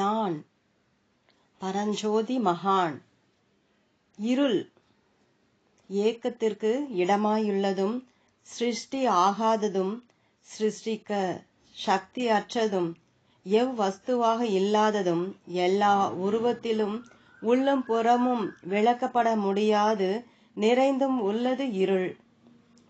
நான் பரஞ்சோதி மகான். இருள் ஏக்கத்திற்கு இடமாயுள்ளதும் சிருஷ்டி ஆகாததும் சிருஷ்டிக்க சக்தி அற்றதும் எவ்வஸ்துவாக இல்லாததும் எல்லா உருவத்திலும் உள்ளும் புறமும் விளக்கப்பட முடியாது நிறைந்தும் உள்ளது இருள்.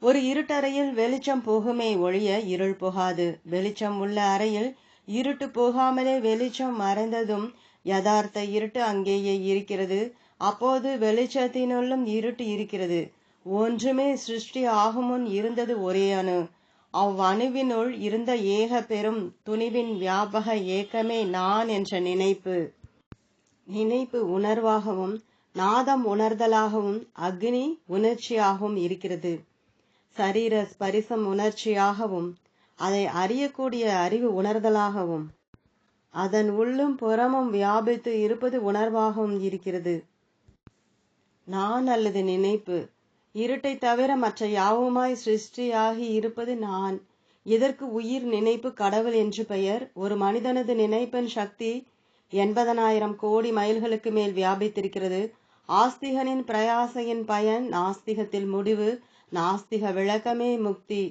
ஒரு இருட்டறையில் வெளிச்சம் போகுமே ஒழிய இருள் போகாது. வெளிச்சம் உள்ள அறையில் இருட்டு போகாமலே வெளிச்சம் மறைந்ததும் யதார்த்த இருட்டு அங்கேயே இருக்கிறது. அப்போது வெளிச்சத்தினுள்ளும் இருட்டு இருக்கிறது. ஒன்றுமே சிருஷ்டி ஆகுமுன் இருந்தது ஒரே அணு. அவ்வணுவினுள் இருந்த ஏக பெரும் துணிவின் வியாபக ஏக்கமே நான் என்ற நினைப்பு. நினைப்பு உணர்வாகவும் நாதம் உணர்தலாகவும் அக்னி உணர்ச்சியாகவும் இருக்கிறது. சரீர ஸ்பரிசம் உணர்ச்சியாகவும் அதை அறியக்கூடிய அறிவு உணர்தலாகவும் அதன் உள்ளும் புறமும் வியாபித்து இருப்பது உணர்வாகவும் இருக்கிறது. நான் அல்லது நினைப்பு இருட்டை தவிர மற்ற யாவுமாய் சிருஷ்டியாகி இருப்பது நான். இதற்கு உயிர் நினைப்பு கடவுள் என்று பெயர். ஒரு மனிதனது நினைப்பின் சக்தி எண்பதனாயிரம் கோடி மைல்களுக்கு மேல் வியாபித்திருக்கிறது. ஆஸ்திகனின் பிரயாசையின் பயன் நாஸ்திகத்தில் முடிவு நாஸ்திக விளக்கமே முக்தி.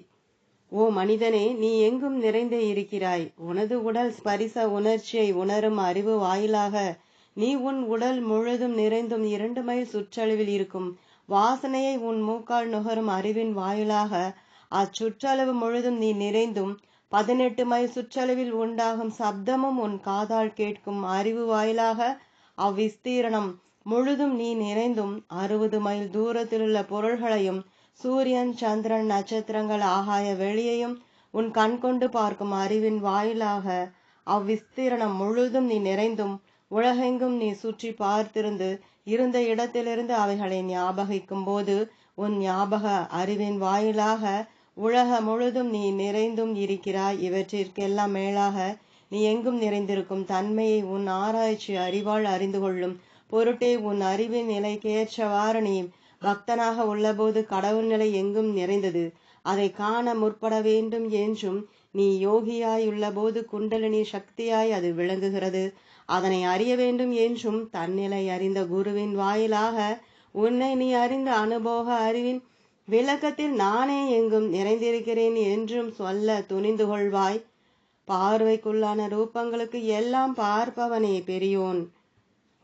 ஓ மனிதனே நீ எங்கும் நிறைந்தே இருக்கிறாய். உனது உடல் ஸ்பரிச உணர்ச்சியை உணரும் அறிவு வாயிலாக நீ உன் உடல் முழுதும் நிறைந்தும் இரண்டு மைல் சுற்றளவில் இருக்கும். வாசனையை உன் மூக்கால் நுகரும் அறிவின் வாயிலாக அச்சுற்றளவு முழுதும் நீ நிறைந்தும் பதினெட்டு மைல் சுற்றளவில் உண்டாகும் சப்தமும் உன் காதால் கேட்கும் அறிவு வாயிலாக அவ்விஸ்தீரணம் முழுதும் நீ நிறைந்தும் அறுபது மைல் தூரத்திலுள்ள பொருள்களையும் சூரியன் சந்திரன் நட்சத்திரங்கள் ஆகாய வெளியையும் உன் கண் கொண்டு பார்க்கும் அறிவின் வாயிலாக அவ்விஸ்தீரணம் முழுதும் நீ நிறைந்தும் உலகெங்கும் நீ சுற்றி பார்த்திருந்து இருந்த இடத்திலிருந்து அவைகளை ஞாபகிக்கும் போது உன் ஞாபக அறிவின் வாயிலாக உலக முழுதும் நீ நிறைந்தும் இருக்கிறாய். இவற்றிற்கெல்லாம் மேலாக நீ எங்கும் நிறைந்திருக்கும் தன்மையை உன் ஆராய்ச்சி அறிவால் அறிந்து கொள்ளும் பொருட்டே உன் அறிவின் நிலைக்கேற்றவாறு நீ பக்தனாக உள்ளபோது கடவுள் நிலை எங்கும் நிறைந்தது. அதை காண முற்பட வேண்டும் என்றும் நீ யோகியாயுள்ளபோது குண்டலினி சக்தியாய் அது விளங்குகிறது. அதனை அறிய வேண்டும் என்றும் தன்னிலை அறிந்த குருவின் வாயிலாக உன்னை நீ அறிந்த அனுபவ அறிவின் விளக்கத்தில் நானே எங்கும் நிறைந்திருக்கிறேன் என்றும் சொல்ல துணிந்து கொள்வாய். பார்வைக்குள்ளான ரூபங்களுக்கு எல்லாம் பார்ப்பவனே பெரியோன்.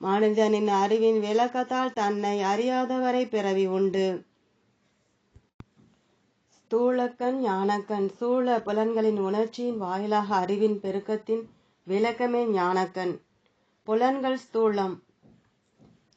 மனிதனின் அறிவின் விளக்கத்தால் தன்னை அறியாதவரை பிறவி உண்டு. ஸ்தூலக்கண் ஞானக்கண் சூழ புலன்களின் உணர்ச்சியின் வாயிலாக அறிவின் பெருக்கத்தின் விளக்கமே ஞானக்கண். புலன்கள் ஸ்தூலம்.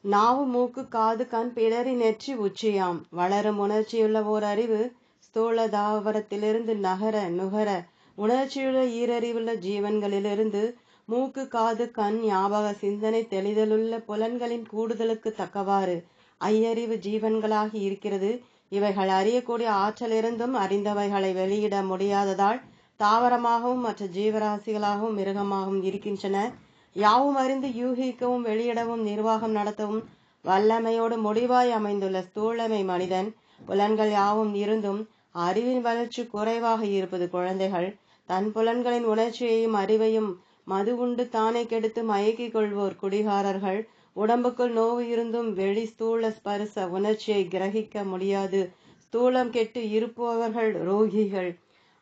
நாவு மூக்கு காது கண் பிளறி நெற்றி உச்சியாம். வளரும் உணர்ச்சியுள்ள ஓர் அறிவு ஸ்தூல தாவரத்திலிருந்து நகர நுகர உணர்ச்சியுள்ள ஈரறிவுள்ள ஜீவன்களிலிருந்து மூக்கு காது கண் ஞாபக சிந்தனை தெளிதலுள்ள புலன்களின் கூடுதலுக்கு தக்கவாறு ஐயறிவு ஜீவன்களாகி இருக்கிறது. இவைகள் அறியக்கூடிய ஆற்றலிருந்தும் அறிந்தவைகளை வெளியிட முடியாததால் தாவரமாகவும் மற்ற ஜீவராசிகளாகவும் மிருகமாகவும் இருக்கின்றன. யாவும் அறிந்து யூகிக்கவும் வெளியிடவும் நிர்வாகம் நடத்தவும் வல்லமையோடு முடிவாய் அமைந்துள்ள ஸ்தூலமை மனிதன் புலன்கள் யாவும் இருந்தும் அறிவின் வளர்ச்சி குறைவாக இருப்பது குழந்தைகள். தன் புலன்களின் உணர்ச்சியையும் அறிவையும் மது உண்டு தானே கெடுத்து மயக்கிக் கொள்வோர் குடிகாரர்கள். உடம்புக்குள் நோவு இருந்தும் வெளி ஸ்தூல ஸ்பரிச உணர்ச்சியை கிரகிக்க முடியாது. ஸ்தூலம் கெட்டு இருப்பவர்கள் ரோகிகள்.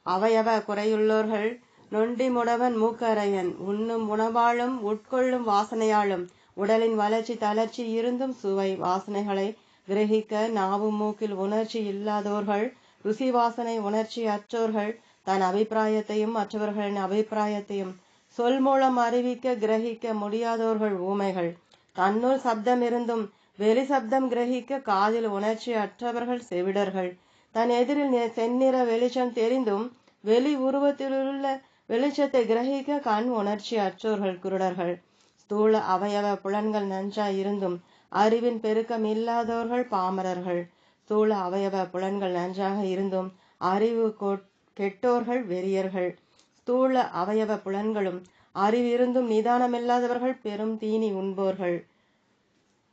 அவையவ குறையுள்ளோர்கள். நொண்டி முடவன் மூக்கரையன். உண்ணும் உணவாலும் உட்கொள்ளும் வாசனையாலும் உடலின் வளர்ச்சி தளர்ச்சி இருந்தும் சுவை வாசனைகளை கிரகிக்க நாவு மூக்கில் உணர்ச்சி இல்லாதோர்கள் ருசி வாசனை உணர்ச்சி அற்றோர்கள். தன் அபிப்பிராயத்தையும் மற்றவர்களின் அபிப்பிராயத்தையும் சொல் மூலம் அறிவிக்க கிரகிக்க முடியாதோர்கள் ஊமைகள். தன்னுள் சப்தம் இருந்தும் வெளி சப்தம் கிரகிக்க காதில் உணர்ச்சி அற்றவர்கள் செவிடர்கள். தன் எதிரில் செந்நிற வெளிச்சம் தெரிந்தும் வெளி உருவத்திலுள்ள வெளிச்சத்தை கிரகிக்க கண் உணர்ச்சி அற்றோர்கள் குருடர்கள். ஸ்தூல அவயவ புலன்கள் நன்றாய் இருந்தும் அறிவின் பெருக்கம் இல்லாதவர்கள் பாமரர்கள். ஸ்தூல அவயவ புலன்கள் நன்றாக இருந்தும் அறிவு கெட்டோர்கள் வெறியர்கள். ஸ்தூல அவயவ புலன்களும் அறிவிருந்தும் நிதானமில்லாதவர்கள் பெரும் தீனி உண்போர்கள்.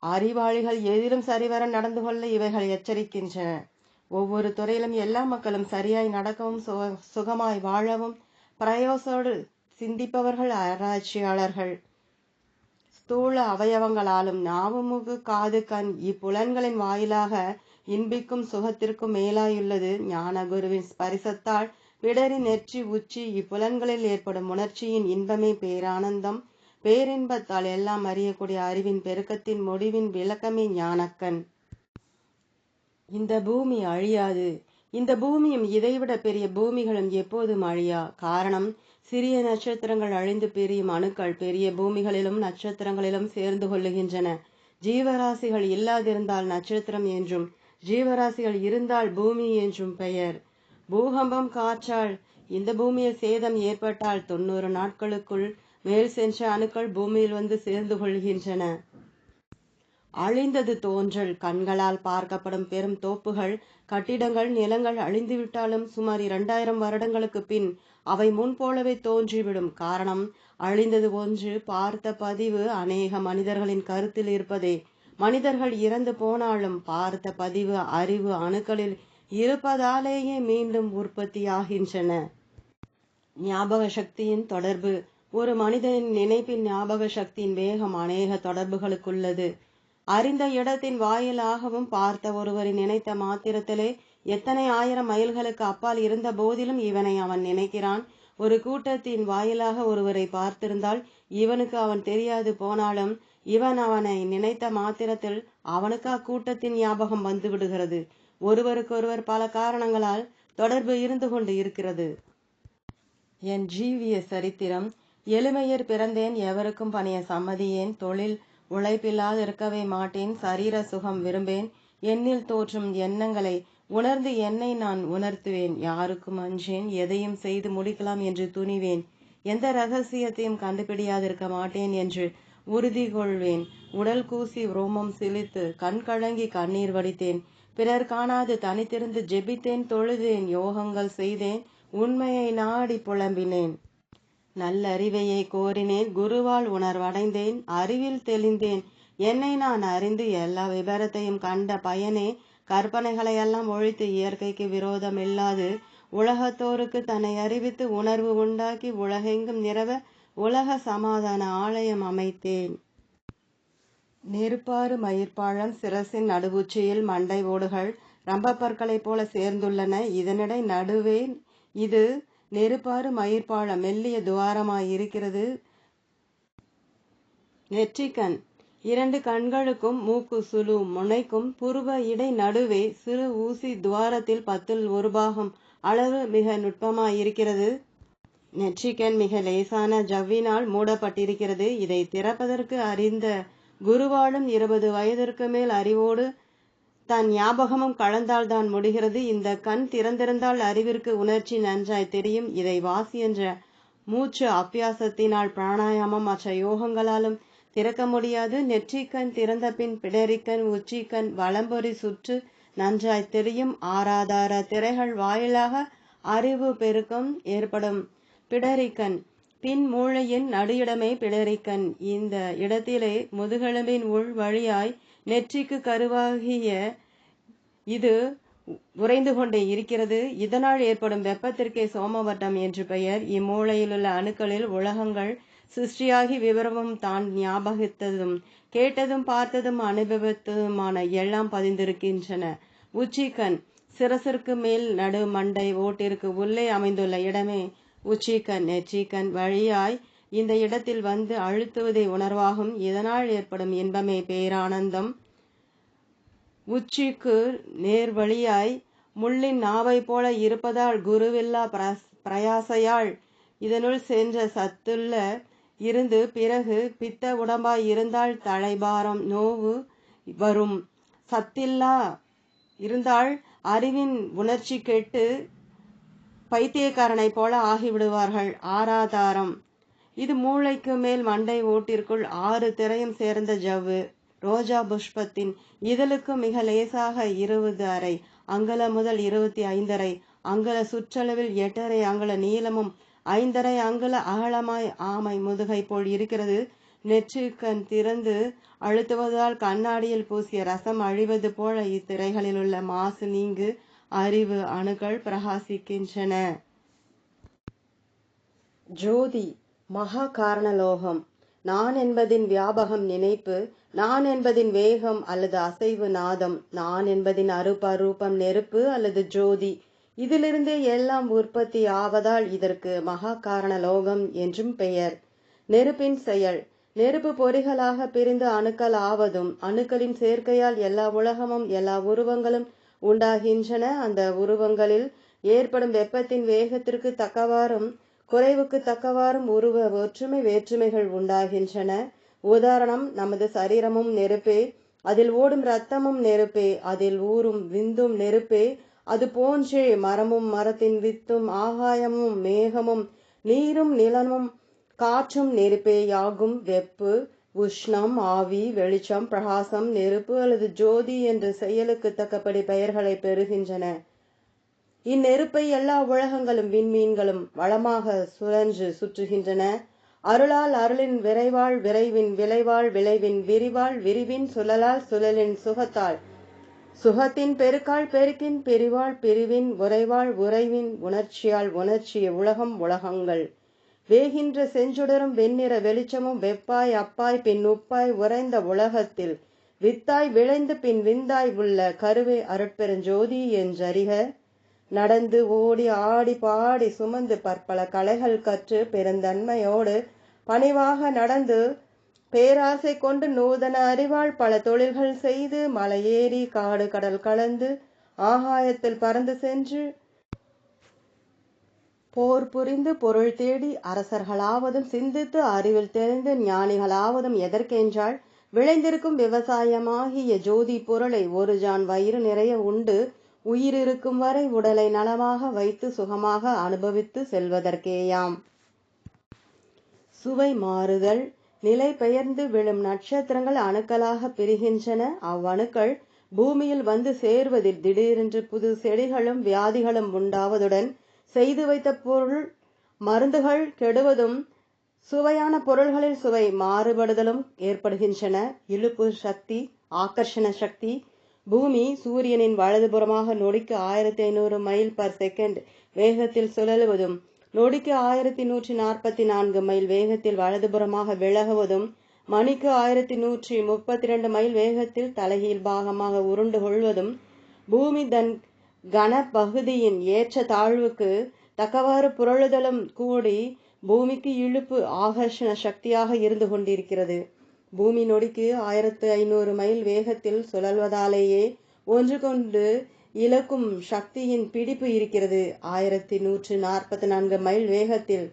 அறிவாளிகள் எதிலும் சரிவர நடந்து கொள்ள இவைகள் எச்சரிக்கின்றன. ஒவ்வொரு துறையிலும் எல்லா மக்களும் சரியாய் நடக்கவும் சுகமாய் வாழவும் பிரயோசோடு சிந்திப்பவர்கள் ஆராய்ச்சியாளர்கள். ஸ்தூல அவயவங்களாலும் நாவுமுகு காது கண் இப்புலன்களின் வாயிலாக இன்பிக்கும் சுகத்திற்கும் மேலாயுள்ளது ஞான குருவின் ஸ்பரிசத்தால் பிடரி நெற்றி உச்சி இப்புலன்களில் ஏற்படும் உணர்ச்சியின் இன்பமே பேரானந்தம். பேரின்பத்தால் எல்லாம் அறியக்கூடிய அறிவின் பெருக்கத்தின் முடிவின் விளக்கமே ஞானக்கண். இந்த பூமி அழியாது. இந்த பூமியும் இதைவிட பெரிய பூமிகளும் எப்போதும் அழியா. காரணம் சிறிய நட்சத்திரங்கள் அழிந்து பிரியும் அணுக்கள் பெரிய பூமிகளிலும் நட்சத்திரங்களிலும் சேர்ந்து கொள்ளுகின்றன. ஜீவராசிகள் இல்லாதிருந்தால் நட்சத்திரம் என்றும் ஜீவராசிகள் இருந்தால் பூமி என்றும் பெயர். பூகம்பம் காற்றால் இந்த பூமியில் சேதம் ஏற்பட்டால் தொண்ணூறு நாட்களுக்குள் மேல் சென்ற அணுக்கள் பூமியில் வந்து சேர்ந்து கொள்கின்றன. அழிந்தது தோன்றல். கண்களால் பார்க்கப்படும் பெரும் தோப்புகள் கட்டிடங்கள் நிலங்கள் அழிந்துவிட்டாலும் சுமார் இரண்டாயிரம் வருடங்களுக்கு பின் அவை முன்போலவே தோன்றிவிடும். காரணம் அழிந்தது ஒன்று பார்த்த பதிவு அநேக மனிதர்களின் கருத்தில் இருப்பதே. மனிதர்கள் இறந்து போனாலும் பார்த்த பதிவு அறிவு அணுக்களில் இருப்பதாலேயே மீண்டும் உற்பத்தியாகின்றன. ஞாபக சக்தியின் தொடர்பு. ஒரு மனிதனின் நினைப்பின் ஞாபக சக்தியின் வேகம் அநேக தொடர்புகளுக்குள்ளது. அறிந்த இடத்தின் வாயிலாகவும் பார்த்த ஒருவரை நினைத்த மாத்திரத்திலே எத்தனை ஆயிரம் மைல்களுக்கு அப்பால் இருந்த போதிலும் இவனை அவன் நினைக்கிறான். ஒரு கூட்டத்தின் வாயிலாக ஒருவரை பார்த்திருந்தால் இவனுக்கு அவன் தெரியாது போனாலும் இவன் அவனை நினைத்த மாத்திரத்தில் அவனுக்கு அக்கூட்டத்தின் ஞாபகம் வந்து விடுகிறது. ஒருவருக்கொருவர் பல காரணங்களால் தொடர்பு இருந்து கொண்டு இருக்கிறது. என் ஜீவிய சரித்திரம் எளிமையர் பிறந்தேன் எவருக்கும் பணிய சம்மதியேன் தொழில் உழைப்பில்லாது இருக்கவே மாட்டேன் சரீர சுகம் விரும்பேன் என்னில் தோற்றும் எண்ணங்களை உணர்ந்து என்னை நான் உணர்த்துவேன் யாருக்கும் அஞ்சேன் எதையும் செய்து முடிக்கலாம் என்று துணிவேன் எந்த ரகசியத்தையும் கண்டுபிடியாதிருக்க மாட்டேன் என்று உறுதி கொள்வேன் உடல் கூசி ரோமம் சிலித்து கண்கழங்கி கண்ணீர் வடித்தேன் பிறர் காணாது தனித்திருந்து ஜெபித்தேன் தொழுதேன் யோகங்கள் செய்தேன் உண்மையை நாடி புலம்பினேன். நல்லறிவையை கோரினேன் குருவால் உணர்வடைந்தேன் அறிவில் தெளிந்தேன். என்னை நான் அறிந்து எல்லா விபரத்தையும் கண்ட பயனே கற்பனைகளையெல்லாம் ஒழித்து இயற்கைக்கு விரோதம் இல்லாது உலகத்தோருக்கு தன்னை அறிவித்து உணர்வு உண்டாக்கி உலகெங்கும் நிறவ உலக சமாதான ஆலயம் அமைத்தேன். நெருப்பாறு மயிர்பாழம் சிரசின் நடுவுச்சியில் மண்டை ஓடுகள் ரம்பப்பற்களைப் போல சேர்ந்துள்ளன. இதனிடை நடுவே இது நெருப்பாறு மயிர்பாழம் மெல்லிய துவாரமாயிருக்கிறது. நெற்றிக்கண். இரண்டு கண்களுக்கும் மூக்கு சுழு முனைக்கும் புருவ இடை நடுவே சிறு ஊசி துவாரத்தில் பத்தில் ஒரு பாகம். அளவு மிக நுட்பமாயிருக்கிறது. நெற்றிக்கண் மிக லேசான ஜவ்வினால் மூடப்பட்டிருக்கிறது. இதை திறப்பதற்கு அறிந்த குருவாலும் இருபது வயதிற்கு மேல் அறிவோடு தன் ஞாபகமும் கலந்தால்தான் முடிகிறது. இந்த கண் திறந்திருந்தால் அறிவிற்கு உணர்ச்சி நன்றாய் தெரியும். இதை வாசி என்ற மூச்சு அபியாசத்தினால் பிராணாயாமம் மற்ற யோகங்களாலும் திறக்க முடியாது. நெற்றிக்கண் திறந்த பின் பிடரிக்கண் உச்சிக்கண் வலம்பொறி சுற்று நன்றாய் தெரியும். ஆராதார திரைகள் வாயிலாக அறிவு பெருக்கம் ஏற்படும். பிடரிக்கண் பின் மூளையின் நடுயிடமே பிளரிக்கண். இந்த இடத்திலே முதுகெலும்பின் உள் வழியாய் நெற்றிக்கு கருவாகிய இது உறைந்து கொண்டே இருக்கிறது. இதனால் ஏற்படும் வெப்பத்திற்கே சோமவட்டம் என்று பெயர். இம்மூளையிலுள்ள அணுக்களில் உலகங்கள் சிருஷ்டியாகி விவரமும் தான் ஞாபகித்ததும் கேட்டதும் பார்த்ததும் அனுபவித்ததுமான எல்லாம் பதிந்திருக்கின்றன. உச்சிக்கண் சிரசிற்கு மேல் நடு மண்டை ஓட்டிற்கு உள்ளே அமைந்துள்ள இடமே உச்சிக்கன் நெச்சிக்கன் வழியாய் இந்த இடத்தில் வந்து அழுத்துவதே உணர்வாகும். இதனால் ஏற்படும் இன்பமே பேரானந்தம். உச்சிக்கு நேர் வழியாய் முள்ளின் நாவை போல இருப்பதால் குருவில்லா பிரயாசையாள் இதனுள் சென்ற சத்துள்ள இருந்து பிறகு பித்த உடம்பாய் இருந்தால் தலைபாரம் நோவு வரும். சத்தில்லா இருந்தால் அறிவின் உணர்ச்சி கெட்டு பைத்தியக்காரனை போல ஆகிவிடுவார்கள். ஆராதாரம். இது மூளைக்கு மேல் மண்டை ஓட்டிற்குள் ஆறு திரையும் சேர்ந்த ஜவ்வு. ரோஜா புஷ்பத்தின் இதழுக்கு மிக லேசாக இருபது அறை அங்கல முதல் இருபத்தி ஐந்தரை அங்கல சுற்றளவில் எட்டரை அங்கல நீளமும் ஐந்தரை அங்குல அகலமாய் ஆமை முதுகை போல் இருக்கிறது. நெற்றிக்கண் திறந்து அழுத்துவதால் கண்ணாடியில் பூசிய ரசம் அழிவது போல இத்திரைகளில் உள்ள மாசு நீங்கு. அறிவு அணுக்கள் பிரகாசிக்கின்றன. ஜோதி மகா காரணலோகம். நான் என்பதின் வியாபகம் நினைப்பு நான் என்பதின் வேகம் அல்லது அசைவு நாதம் நான் என்பதின் அருப்ப ரூபம் நெருப்பு அல்லது ஜோதி. இதிலிருந்தே எல்லாம் உற்பத்தி ஆவதால் இதற்கு மகா காரண லோகம் என்றும் பெயர். நெருப்பின் செயல் நெருப்பு பொறிகளாக பிரிந்து அணுக்கள் ஆவதும் அணுக்களின் சேர்க்கையால் எல்லா உலகமும் எல்லா உருவங்களும் உண்டாகின்றன. அந்த உருவங்களில் ஏற்படும் வெப்பத்தின் வேகத்திற்கு தக்கவாறும் குறைவுக்கு தக்கவாறும் உருவ ஒற்றுமை வேற்றுமைகள் உண்டாகின்றன. உதாரணம் நமது சரீரமும் நெருப்பே அதில் ஓடும் இரத்தமும் நெருப்பே அதில் ஊறும் விந்தும் நெருப்பே அது போன்றே மரமும் மரத்தின் வித்தும் ஆகாயமும் மேகமும் நீரும் நிலமும் காற்றும் நெருப்பே யாகும் வெப்பு உஷ்ணம் ஆவி வெளிச்சம் பிரகாசம் நெருப்பு அல்லது ஜோதி என்ற செயலுக்கு தக்கபடி பெயர்களை பெறுகின்றன. இந்நெருப்பை எல்லா உலகங்களும் விண்மீன்களும் வளமாக சுழன்று சுற்றுகின்றன. அருளால் அருளின் விரைவாள் விரைவின் விளைவாள் விளைவின் விரிவாள் விரிவின் சுழலால் சுழலின் சுகத்தால். சுகத்தின் பெருக்கால் பெருக்கின் பிரிவாள் பிரிவின் உறைவாள் உறைவின் உணர்ச்சியால் உணர்ச்சிய உலகம் உலகங்கள். வேகின்ற செஞ்சுடரும் வெண்ணிற வெளிச்சமும் வெப்பாய் அப்பாய் பின் உப்பாய் உறைந்த உலகத்தில். வித்தாய் விளைந்து பின் விந்தாய் உள்ள கருவே அருட்பெருஞ்சோதி என்றறிக. நடந்து ஓடி ஆடி பாடி சுமந்து பற்பல கலைகள் கற்று பெருந்தன்மையோடு பணிவாக நடந்து பேராசை கொண்டு நூதன அறிவாள் பல தொழில்கள் செய்து மலையேறி காடு கடல் கலந்து ஆகாயத்தில் பறந்து சென்று போர் புரிந்து பொருள் தேடி அரசர்களாவதும் சிந்தித்து அறிவில் தெரிந்து ஞானிகளாவதும் எதற்கென்றால் விளைந்திருக்கும் விவசாயமாகிய ஜோதி பொருளை ஒரு ஜான் வயிறு நிறைய உண்டு உயிர் இருக்கும் வரை உடலை நலமாக வைத்து சுகமாக அனுபவித்து செல்வதற்கேயாம். சுவை மாறுதல் நிலை பெயர்ந்து விழும் நட்சத்திரங்கள் அணுக்களாக பிரிகின்றன. அவ்வணுக்கள் பூமியில் வந்து சேர்வதில் திடீரென்று புது செடிகளும் வியாதிகளும் உண்டாவதுடன் செய்து வைத்த பொருள் மருந்துகள் கெடுவதும் சுவையான பொருள்களில் சுவை மாறுபடுதலும் ஏற்படுகின்றன. இழுப்பு சக்தி ஆக்கர்ஷண சக்தி. பூமி சூரியனின் வலதுபுறமாக நொடிக்கு ஆயிரத்தி ஐநூறு மைல் பர் செகண்ட் வேகத்தில் சுழலுவதும் நொடிக்கு ஆயிரத்தி நூற்றி நாற்பத்தி நான்கு மைல் வேகத்தில் வலதுபுறமாக விலகுவதும் மணிக்கு ஆயிரத்தி நூற்றி முப்பத்தி ரெண்டு மைல் வேகத்தில் தலைகீழ் பாகமாக உருண்டு கொள்வதும் பூமி தன் கன பகுதியின் ஏற்ற தாழ்வுக்கு தக்கவாறு புரளுதலும் கூடி பூமிக்கு இழுப்பு ஆகர்ஷண சக்தியாக இருந்து கொண்டிருக்கிறது. பூமி நொடிக்கு ஆயிரத்து ஐநூறு மைல் வேகத்தில் சுழல்வதாலேயே ஒன்று கொண்டு இழக்கும் சக்தியின் பிடிப்பு இருக்கிறது. ஆயிரத்தி நூற்று நாற்பத்தி நான்கு மைல் வேகத்தில்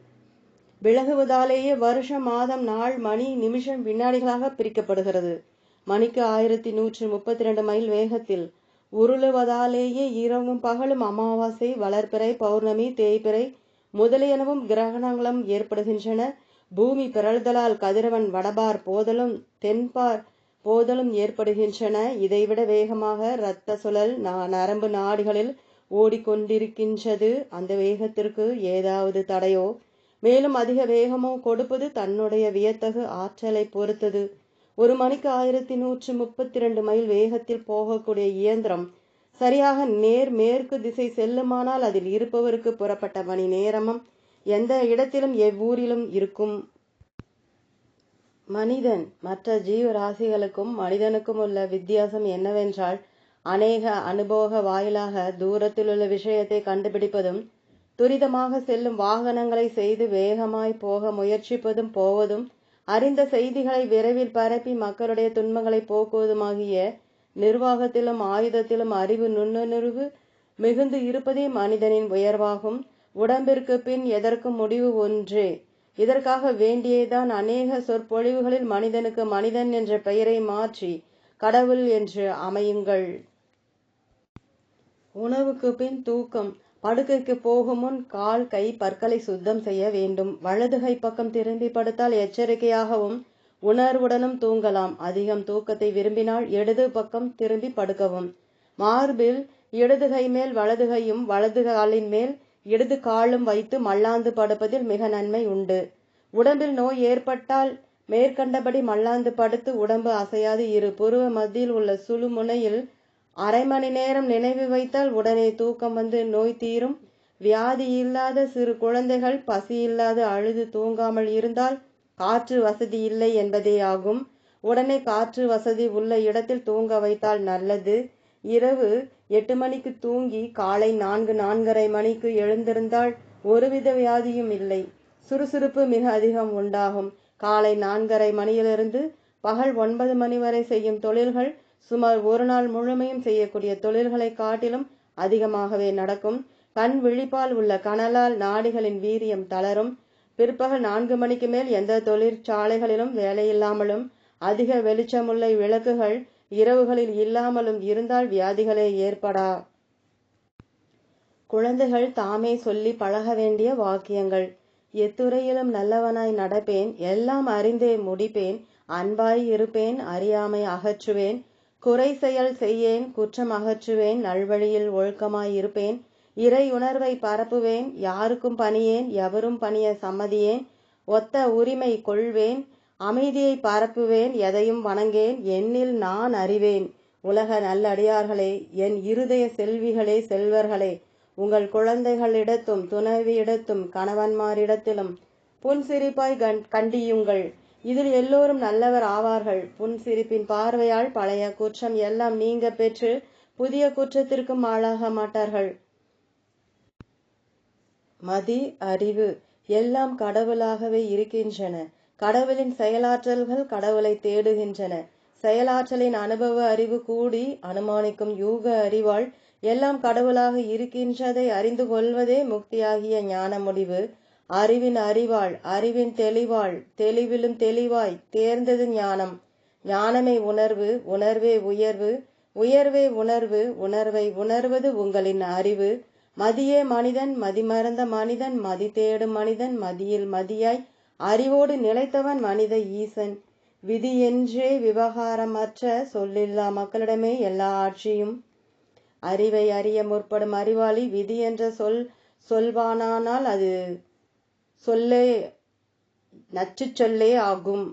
விலகுவதாலேயே வருஷம் மாதம் நாள் மணி நிமிஷம் வினாடிகளாக பிரிக்கப்படுகிறது. மணிக்கு ஆயிரத்தி நூற்று முப்பத்தி ரெண்டு மைல் வேகத்தில் உருளுவதாலேயே இரவும் பகலும் அமாவாசை வளர்பிறை பௌர்ணமி தேய்பிறை முதலியனவும் கிரகணங்களும் ஏற்படுகின்றன. பூமி பிறழ்தலால் கதிரவன் வடபார் போதலும் தென்பார் போதலும் ஏற்படுகின்றன. இதைவிட வேகமாக இரத்த சுழல் நரம்பு நாடுகளில் ஓடிக்கொண்டிருக்கின்றது. அந்த வேகத்திற்கு ஏதாவது தடையோ? மேலும் அதிக வேகமோ கொடுப்பது தன்னுடைய வியத்தகு ஆற்றலை பொறுத்தது. ஒரு மணிக்கு ஆயிரத்தி நூற்று முப்பத்தி ரெண்டு மைல் வேகத்தில் போகக்கூடிய இயந்திரம் சரியாக நேர் மேற்கு திசை செல்லுமானால் அதில் இருப்பவருக்கு புறப்பட்ட மணி நேரமும் எந்த இடத்திலும் எவ்வூரிலும் இருக்கும். மனிதன் மற்ற ஜீவராசிகளுக்கும் மனிதனுக்கும் உள்ள வித்தியாசம் என்னவென்றால் அநேக அனுபவ வாயிலாக தூரத்தில் உள்ள விஷயத்தை கண்டுபிடிப்பதும் துரிதமாக செல்லும் வாகனங்களை செய்து வேகமாய் போக முயற்சிப்பதும் போவதும் அறிந்த செய்திகளை விரைவில் பரப்பி மக்களுடைய துன்பங்களை போக்குவதுமாகிய நிர்வாகத்திலும் ஆயுதத்திலும் அறிவு நுண்ணுணர்வு மிகுந்து இருப்பதே மனிதனின் உயர்வாகும். உடம்பிற்கு பின் எதற்கும் முடிவு ஒன்றே? இதற்காக வேண்டியேதான் அநேக சொற்பொழிவுகளில் மனிதனுக்கு மனிதன் என்ற பெயரை மாற்றி கடவுள் என்று அமையுங்கள். உணவுக்கு பின் தூக்கம். படுக்கைக்கு போகும் முன் கால் கை பற்களை சுத்தம் செய்ய வேண்டும். வலது கை பக்கம் திரும்பி படுத்தால் எச்சரிக்கையாகவும் உணர்வுடனும் தூங்கலாம். அதிகம் தூக்கத்தை விரும்பினால் இடது பக்கம் திரும்பி படுக்கவும். மார்பில் இடது கை மேல் வலது கையும் வலது காலின் மேல் இடது காலும் வைத்து மல்லாந்து படுப்பதில் மிக நன்மை உண்டு. உடம்பில் நோய் ஏற்பட்டால் மேற்கண்டபடி மல்லாந்து படுத்து உடம்பு அசையாது. இரு புருவ மத்தியில் உள்ள சுழு முனையில் அரை மணி நேரம் நினைவு வைத்தால் உடனே தூக்கம் வந்து நோய் தீரும். வியாதி இல்லாத சிறு குழந்தைகள் பசி இல்லாத அழுது தூங்காமல் இருந்தால் காற்று வசதி இல்லை என்பதேயாகும் உடனே காற்று வசதி உள்ள இடத்தில் தூங்க வைத்தால் நல்லது. இரவு எட்டு மணிக்கு தூங்கி காலை நான்கு நான்கரை மணிக்கு எழுந்திருந்தால் ஒருவித வியாதியும் இல்லை. சுறுசுறுப்பு மிக அதிகம் உண்டாகும். காலை நான்கரை மணியிலிருந்து பகல் ஒன்பது மணி வரை செய்யும் தொழில்கள் சுமார் ஒரு நாள் முழுமையும் செய்யக்கூடிய தொழில்களை காட்டிலும் அதிகமாகவே நடக்கும். கண் விழிப்பால் உள்ள கனலால் நாடிகளின் வீரியம் தளரும். பிற்பகல் நான்கு மணிக்கு மேல் எந்த தொழிற்சாலைகளிலும் வேலையில்லாமலும் அதிக வெளிச்சமுள்ள விளக்குகள் இரவுகளில் இல்லாமலும் இருந்தால் வியாதிகளே ஏற்படா. குழந்தைகள் தாமே சொல்லி பழக வேண்டிய வாக்கியங்கள். எத்துறையிலும் நல்லவனாய் நடப்பேன். எல்லாம் அறிந்தே முடிப்பேன். அன்பாய் இருப்பேன். அறியாமை அகற்றுவேன். குறை செயல் செய்யேன் குற்றம் அகற்றுவேன் நல்வழியில் ஒழுக்கமாய் இருப்பேன் இறை உணர்வை பரப்புவேன் யாருக்கும் பணியேன் எவரும் பணிய சம்மதியேன் ஒத்த உரிமை கொள்வேன் அமைதியை பரப்புவேன் எதையும் வணங்கேன் என்னில் நான் அறிவேன். உலக நல்லடியார்களே என் இருதய செல்விகளே செல்வர்களே உங்கள் குழந்தைகளிடத்தும் துணைவியிடத்தும் கணவன்மாரிடத்திலும் புன்சிரிப்பாய் கண்டியுங்கள். இதில் எல்லோரும் நல்லவர் ஆவார்கள். புன் சிரிப்பின் பார்வையால் பழைய குற்றம் எல்லாம் நீங்க பெற்று புதிய குற்றத்திற்கும் ஆளாக மாட்டார்கள். மதி அறிவு எல்லாம் கடவுளாகவே இருக்கின்றன. கடவுளின் செயலாற்றல்கள் கடவுளை தேடுகின்றன. செயலாற்றலின் அனுபவ அறிவு கூடி அனுமானிக்கும் யூக அறிவால் எல்லாம் கடவுளாக இருக்கின்றதை அறிந்து கொள்வதே முக்தியாகிய ஞான முடிவு. அறிவின் அறிவாள் அறிவின் தெளிவாள் தெளிவிலும் தெளிவாய் தேர்ந்தது ஞானம். ஞானமே உணர்வு உணர்வே உயர்வு. உயர்வே உணர்வு உணர்வை உணர்வது உங்களின் அறிவு. மதியே மனிதன் மதிமறந்த மனிதன் மதி தேடும் மனிதன் மதியில் மதியாய் அறிவோடு நிலைத்தவன் மனித ஈசன். விதி என்றே விவகாரமற்ற சொல்லில்லா மக்களிடமே எல்லா ஆட்சியும். அறிவை அறிய முற்படும் அறிவாளி விதி என்ற சொல் சொல்வானானால் அது சொல்லே நச்சு சொல்லே ஆகும்.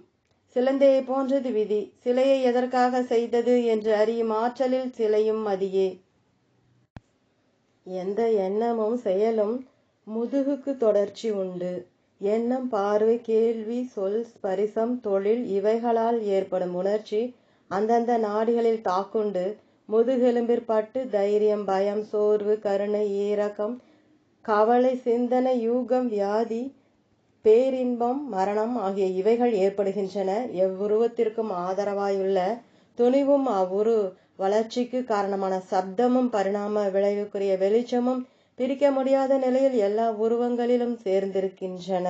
சிலந்தையை போன்றது விதி. சிலையை எதற்காக செய்தது என்று அறியும் ஆற்றலில் சிலையும் மதியே. எந்த எண்ணமும் செயலும் முதுகுக்கு தொடர்ச்சி உண்டு. எண்ணம் பார்வை கேள்வி சொல் ஸ்பரிசம் தொழில் இவைகளால் ஏற்படும் உணர்ச்சி அந்தந்த நாடுகளில் தாக்குண்டு. முதுகெலும்பிற்பட்டு தைரியம் பயம் சோர்வு கருணை ஈரக்கம் கவலை சிந்தனை யூகம் வியாதி பேரின்பம் மரணம் ஆகிய இவைகள் ஏற்படுகின்றன. எவ்வுருவத்திற்கும் ஆதரவாயுள்ள துணிவும் அவ்வுரு வளர்ச்சிக்கு காரணமான சப்தமும் பரிணாம விளைவுக்குரிய வெளிச்சமும் பிரிக்க முடியாத நிலையில் எல்லா உருவங்களிலும் சேர்ந்திருக்கின்றன.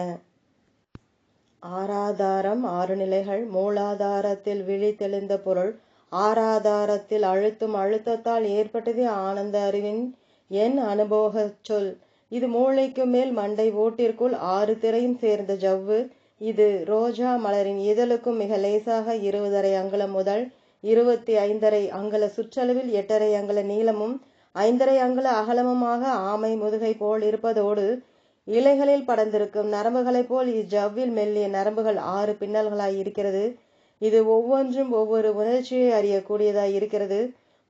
ஆராதாரம் ஆறு நிலைகள். மூலாதாரத்தில் விழி தெளிந்த பொருள். ஆராதாரத்தில் அழுத்தும் அழுத்தத்தால் ஏற்பட்டதே ஆனந்த அறிவின் என் அனுபவ சொல். இது மூளைக்கு மேல் மண்டை ஓட்டிற்குள் ஆறு திரையும் சேர்ந்த ஜவ்வு. இது ரோஜா மலரின் இதழுக்கும் மிக லேசாக இருபதரை அங்குலம் முதல் இருபத்தி ஐந்தரை அங்குல சுற்றளவில் எட்டரை அங்குல நீளமும் ஐந்தரை அங்குல அகலமுமாக ஆமை முதுகை போல் இருப்பதோடு இலைகளில் படர்ந்திருக்கும் நரம்புகளைப் போல் இஜவ்வில் மெல்லிய நரம்புகள் ஆறு பின்னல்களாய் இருக்கிறது. இது ஒவ்வொன்றும் ஒவ்வொரு உணர்ச்சியை அறியக்கூடியதாய் இருக்கிறது.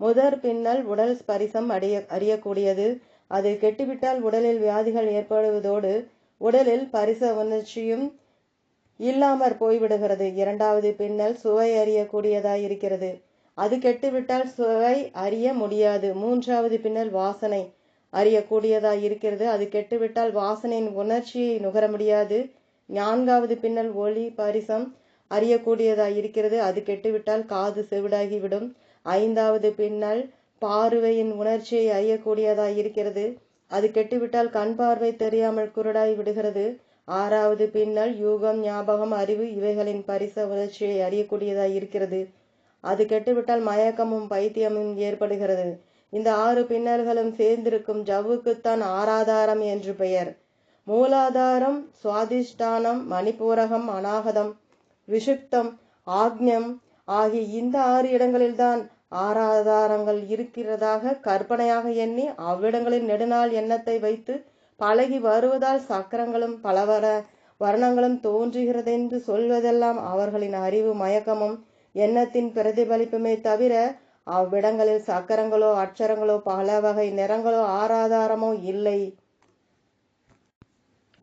முதற் பின்னல் உடல் ஸ்பரிசம் அறிய அறியக்கூடியது. அது கெட்டுவிட்டால் உடலில் வியாதிகள் ஏற்படுவதோடு உடலில் பரிச உணர்ச்சியும் இல்லாமற் போய்விடுகிறது. இரண்டாவது பின்னல் சுவை அறியக்கூடியதாய் இருக்கிறது அது கெட்டுவிட்டால் சுவை அறிய முடியாது. மூன்றாவது பின்னல் வாசனை அறியக்கூடியதாய் இருக்கிறது அது கெட்டுவிட்டால் வாசனையின் உணர்ச்சியை நுகர முடியாது. நான்காவது பின்னல் ஒளி பரிசம் அறியக்கூடியதாய் இருக்கிறது அது கெட்டுவிட்டால் காது செவிடாகிவிடும். ஐந்தாவது பின்னல் பார்வையின் உணர்ச்சியை அறியக்கூடியதாய் இருக்கிறது. அது கெட்டுவிட்டால் கண் பார்வை தெரியாமல் குருடாய் விடுகிறது. ஆறாவது பின்னல் யூகம் ஞாபகம் அறிவு இவைகளின் பரிச உணர்ச்சியை அறியக்கூடியதாய் இருக்கிறது. அது கெட்டுவிட்டால் மயக்கமும் பைத்தியமும் ஏற்படுகிறது. இந்த ஆறு பின்னல்களும் சேர்ந்திருக்கும் ஜவ்வுக்குத்தான் ஆராதாரம் என்று பெயர். மூலாதாரம் சுவாதிஷ்டானம் மணிப்பூரகம் அநாகதம் விஷுப்தம் ஆக்ஞம் ஆகிய இந்த ஆறு இடங்களில்தான் ஆராதாரங்கள் இருக்கிறதாக கற்பனையாக எண்ணி அவ்விடங்களின் நெடுநாள் எண்ணத்தை வைத்து பழகி வருவதால் சக்கரங்களும் பலவர வர்ணங்களும் தோன்றுகிறதென்று சொல்வதெல்லாம் அவர்களின் அறிவு மயக்கமும் எண்ணத்தின் பிரதிபலிப்புமே தவிர அவ்விடங்களில் சக்கரங்களோ அட்சரங்களோ பல வகை நிறங்களோ ஆராதாரமோ இல்லை.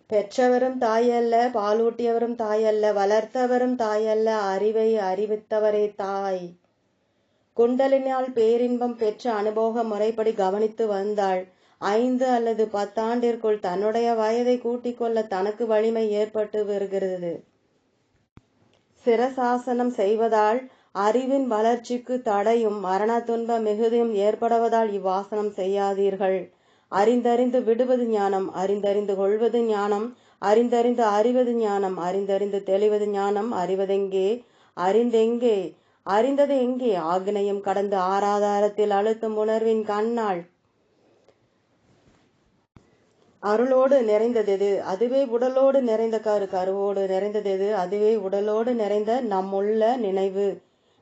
பெற்றவரும் தாயல்ல பாலூட்டியவரும் தாயல்ல வளர்த்தவரும் தாயல்ல அறிவை அறிவித்தவரே தாய். குண்டலினால் பேரின்பம் பெற்ற அனுபவ முறைப்படி கவனித்து வந்தாள். ஐந்து அல்லது பத்தாண்டிற்குள் தன்னுடைய வயதை கூட்டிக் கொள்ள தனக்கு வலிமை ஏற்பட்டு வருகிறது. சிரசாசனம் செய்வதால் அறிவின் வளர்ச்சிக்கு தடையும் மரண துன்ப மிகுதியும் ஏற்படுவதால் இவ்வாசனம் செய்யாதீர்கள். அறிந்தறிந்து விடுவது ஞானம் அறிந்தறிந்து கொள்வது ஞானம் அறிந்தறிந்து அறிவது ஞானம் அறிந்தறிந்து தெளிவது ஞானம் அறிவதெங்கே? அறிந்தெங்கே? அறிந்தது எங்கே? ஆக்னையும் கடந்து ஆராதாரத்தில் அழுத்தும் உணர்வின் கண்ணாள் அருளோடு நிறைந்ததெது அதுவே உடலோடு நிறைந்த கரு. கருவோடு நிறைந்ததெது அதுவே உடலோடு நிறைந்த நம்முள்ள நினைவு.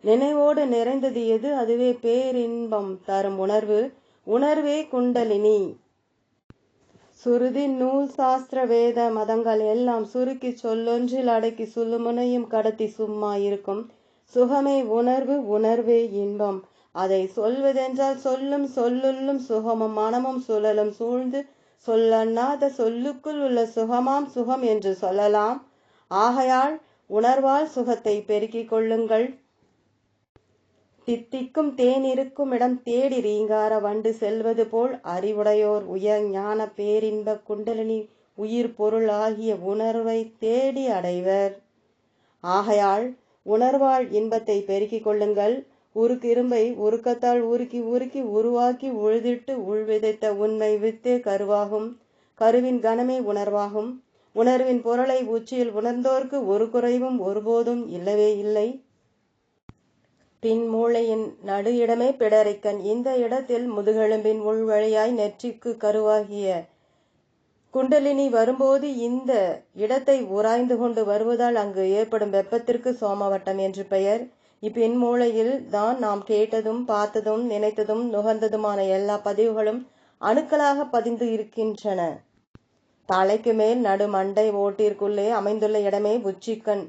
நினைவோடு நிறைந்தது எது? அதுவே பேரின்பம் தரும் உணர்வு. உணர்வே குண்டலினி. சுருதி நூல் சாஸ்திர வேத மதங்கள் எல்லாம் சுருக்கி சொல்லொன்றில் அடக்கி சுழுமுனையும் கடத்தி சும்மா இருக்கும். சுகமே உணர்வு உணர்வே இன்பம். அதை சொல்வதென்றால் சொல்லும் சொல்லுள்ளும் சுகமும் மனமும் சுழலும் சூழ்ந்து சொல்லண்ணாத சொல்லுக்குள் உள்ள சுகமாம் சுகம் என்று சொல்லலாம். ஆகையால் உணர்வால் சுகத்தை பெருக்கிக் கொள்ளுங்கள். தித்திக்கும் தேன் இருக்கும் இடம் தேடி ரீங்கார வண்டு செல்வது போல் அறிவுடையோர் உயர் ஞான பேரின்ப குண்டலினி உயிர் பொருள் ஆகிய உணர்வை தேடி அடைவர். ஆகையால் உணர்வாள் இன்பத்தை பெருக்கிக் கொள்ளுங்கள். உருக்கு உருக்கத்தால் உருக்கி உருக்கி உருவாக்கி உழுதிட்டு உள்விதைத்த உண்மை வித்தே கருவாகும். கருவின் கனமே உணர்வாகும். உணர்வின் பொருளை உச்சியில் உணர்ந்தோர்க்கு ஒரு குறைவும் ஒருபோதும் இல்லவே இல்லை. பின் மூளையின் நடு இடமே பிடரைக்கன் இந்த இடத்தில் முதுகெலும்பின் உள்வழியாய் நெற்றிக்கு கருவாகிய குண்டலினி வரும்போது இந்த இடத்தை உராய்ந்து கொண்டு வருவதால் அங்கு ஏற்படும் வெப்பத்திற்கு சோமவட்டம் என்று பெயர். இப்பின் மூளையில் தான் நாம் கேட்டதும் பார்த்ததும் நினைத்ததும் நுகர்ந்ததுமான எல்லா பதிவுகளும் அணுக்களாக பதிந்து இருக்கின்றன. தலைக்கு மேல் நடு மண்டை ஓட்டிற்குள்ளே அமைந்துள்ள இடமே உச்சிக்கண்.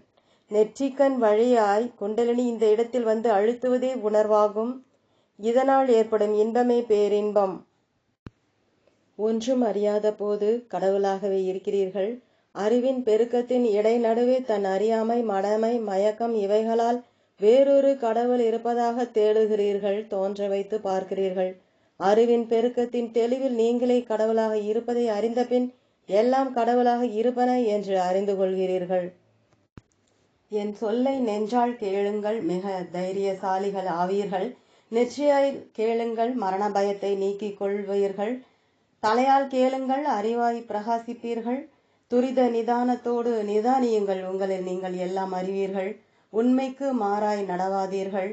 நெற்றிக்கண் வழியாய் குண்டலினி இந்த இடத்தில் வந்து அழுத்துவதே உணர்வாகும். இதனால் ஏற்படும் இன்பமே பேரின்பம். ஒன்றும் அறியாத போது கடவுளாகவே இருக்கிறீர்கள். அறிவின் பெருக்கத்தின் இடை நடுவே தன் அறியாமை மடமை மயக்கம் இவைகளால் வேறொரு கடவுள் இருப்பதாக தேடுகிறீர்கள் தோன்ற வைத்து பார்க்கிறீர்கள். அறிவின் பெருக்கத்தின் தெளிவில் நீங்களே கடவுளாக இருப்பதை அறிந்தபின் எல்லாம் கடவுளாக இருப்பன என்று அறிந்து கொள்கிறீர்கள். என் சொல்லை நெஞ்சால் கேளுங்கள் மிக தைரியசாலிகள் ஆவீர்கள். நெற்றியாய் கேளுங்கள் மரண பயத்தை நீக்கிக் கொள்வீர்கள். தலையால் கேளுங்கள் அறிவாய் பிரகாசிப்பீர்கள். துரித நிதானத்தோடு நிதானியுங்கள் உங்களில் நீங்கள் எல்லாம் அறிவீர்கள். உண்மைக்கு மாறாய் நடவாதீர்கள்.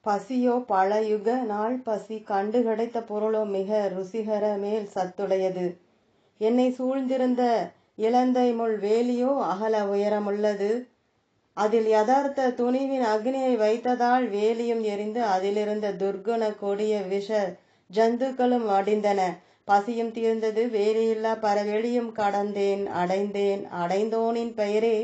பசியோ பல யுக நாள் பசி கண்டு கிடைத்த பொருளோ மிக ருசிகர மேல் சத்துடையது. என்னை சூழ்ந்திருந்த இலந்தை முள் வேலியோ அகல உயரமுள்ளது. அதில் யதார்த்த துணிவின் அக்னியை வைத்ததால் வேலியும் எரிந்து அதிலிருந்த துர்குண கொடிய விஷ ஜந்துக்களும் அடிந்தன பசியும் தீர்ந்தது வேலையில்லா பரவெளியும் கடந்தேன் அடைந்தேன். அடைந்தோனின் பெயரே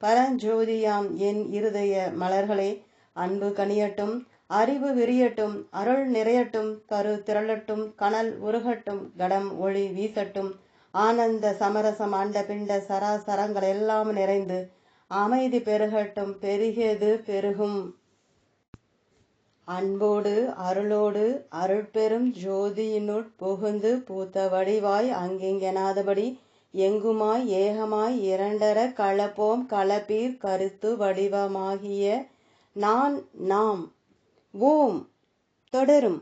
பரஞ்சோதியாம். என் இருதய மலர்களே அன்பு கனியட்டும் அறிவு விரியட்டும் அருள் நிறையட்டும் கரு திரளட்டும் கனல் உருகட்டும் கடம் ஒளி வீசட்டும். ஆனந்த சமரசம் ஆண்ட பிண்ட சராசரங்கள் எல்லாம் நிறைந்து அமைதி பெருகட்டும் பெருகியது பெருகும். அன்போடு அருளோடு அருட்பெரும் ஜோதியினுட் புகுந்து பூத்த வடிவாய் அங்கெங்கெனாதபடி எங்குமாய் ஏகமாய் இரண்டர கலப்போம் கலப்பீர் கருத்து வடிவமாகிய நான் நாம் ஓம் தொடரும்.